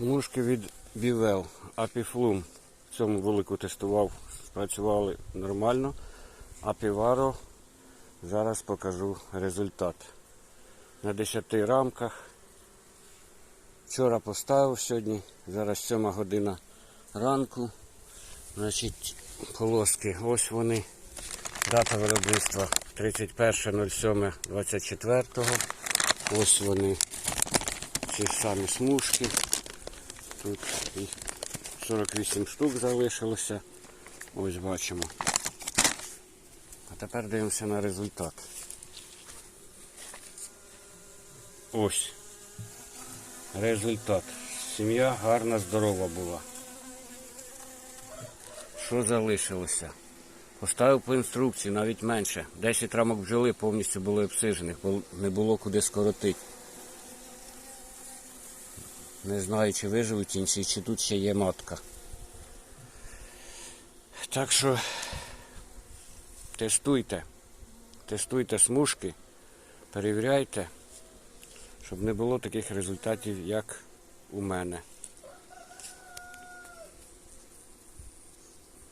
Смужки від Бівел, Апіфлум. В цьому вулику тестував, спрацювали нормально. Апіваро. Зараз покажу результат. На 10 рамках. Вчора поставив сьогодні, зараз 7 година ранку. Значить, полоски, ось вони. Дата виробництва 31.07.24. Ось вони. Ці самі смужки. Тут 48 штук залишилося. Ось бачимо. А тепер дивимося на результат. Ось. Результат. Сім'я гарна, здорова була. Що залишилося? Поставив по інструкції, навіть менше. 10 рамок бджоли повністю були обсижених, бо не було куди скоротити. Не знаю, чи виживуть інші, чи тут ще є матка. Так що тестуйте. Тестуйте смужки, перевіряйте, щоб не було таких результатів, як у мене.